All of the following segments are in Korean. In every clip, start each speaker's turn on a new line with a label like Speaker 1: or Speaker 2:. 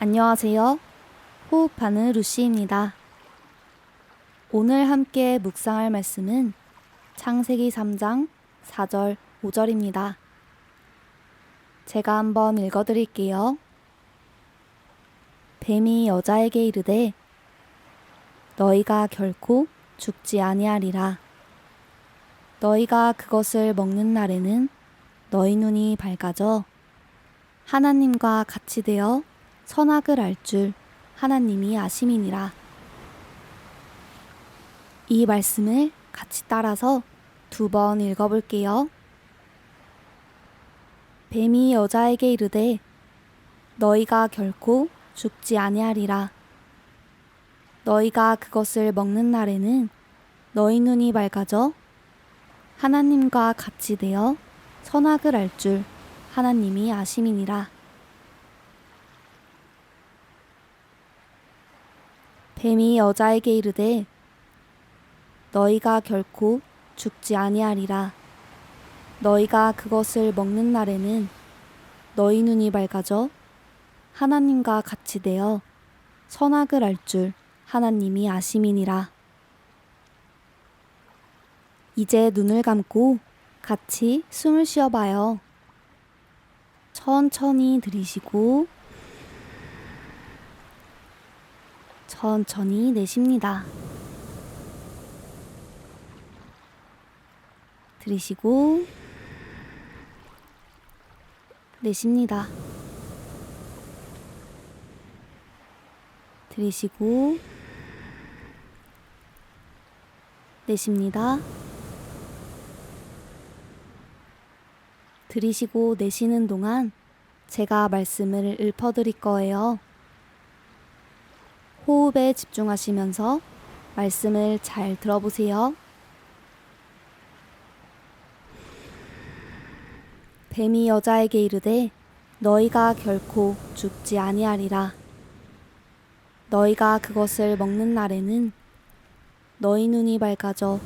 Speaker 1: 안녕하세요. 호흡하는 루시입니다. 오늘 함께 묵상할 말씀은 창세기 3장 4절 5절입니다. 제가 한번 읽어 드릴게요. 뱀이 여자에게 이르되 너희가 결코 죽지 아니하리라. 너희가 그것을 먹는 날에는 너희 눈이 밝아져 하나님과 같이 되어 선악을 알 줄 하나님이 아심이니라. 이 말씀을 같이 따라서 두 번 읽어볼게요. 뱀이 여자에게 이르되 너희가 결코 죽지 아니하리라. 너희가 그것을 먹는 날에는 너희 눈이 밝아져 하나님과 같이 되어 선악을 알 줄 하나님이 아심이니라. 뱀이 여자에게 이르되 너희가 결코 죽지 아니하리라. 너희가 그것을 먹는 날에는 너희 눈이 밝아져 하나님과 같이 되어 선악을 알 줄 하나님이 아심이니라. 이제 눈을 감고 같이 숨을 쉬어봐요. 천천히 들이쉬고 천천히 내쉽니다. 들이쉬고 내쉽니다. 들이쉬고 내쉽니다. 들이쉬고 내쉬는 동안 제가 말씀을 읊어드릴 거예요. 호흡에 집중하시면서 말씀을 잘 들어보세요. 뱀이 여자에게 이르되 너희가 결코 죽지 아니하리라. 너희가 그것을 먹는 날에는 너희 눈이 밝아져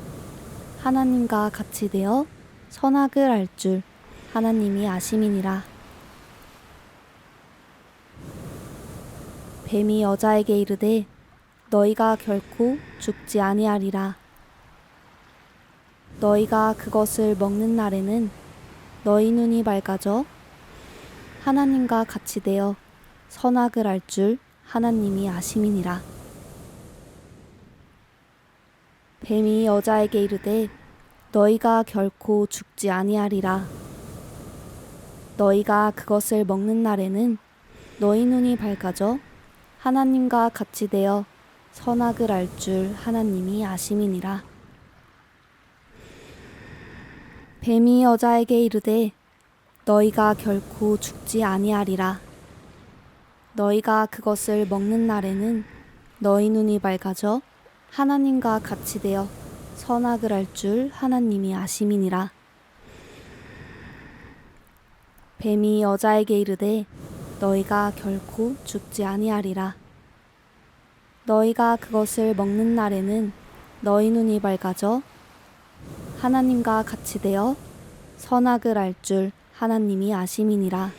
Speaker 1: 하나님과 같이 되어 선악을 알 줄 하나님이 아심이니라. 뱀이 여자에게 이르되 너희가 결코 죽지 아니하리라. 너희가 그것을 먹는 날에는 너희 눈이 밝아져 하나님과 같이 되어 선악을 알 줄 하나님이 아심이니라. 뱀이 여자에게 이르되 너희가 결코 죽지 아니하리라. 너희가 그것을 먹는 날에는 너희 눈이 밝아져 하나님과 같이 되어 선악을 알 줄 하나님이 아심이니라. 뱀이 여자에게 이르되 너희가 결코 죽지 아니하리라. 너희가 그것을 먹는 날에는 너희 눈이 밝아져 하나님과 같이 되어 선악을 알 줄 하나님이 아심이니라. 뱀이 여자에게 이르되 너희가 결코 죽지 아니하리라. 너희가 그것을 먹는 날에는 너희 눈이 밝아져 하나님과 같이 되어 선악을 알 줄 하나님이 아심이니라.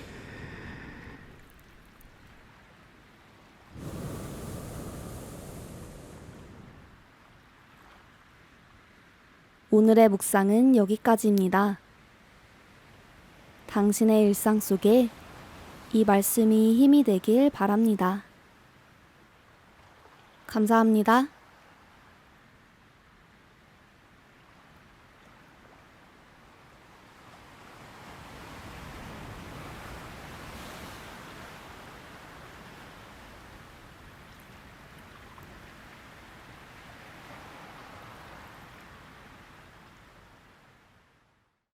Speaker 1: 오늘의 묵상은 여기까지입니다. 당신의 일상 속에 이 말씀이 힘이 되길 바랍니다. 감사합니다.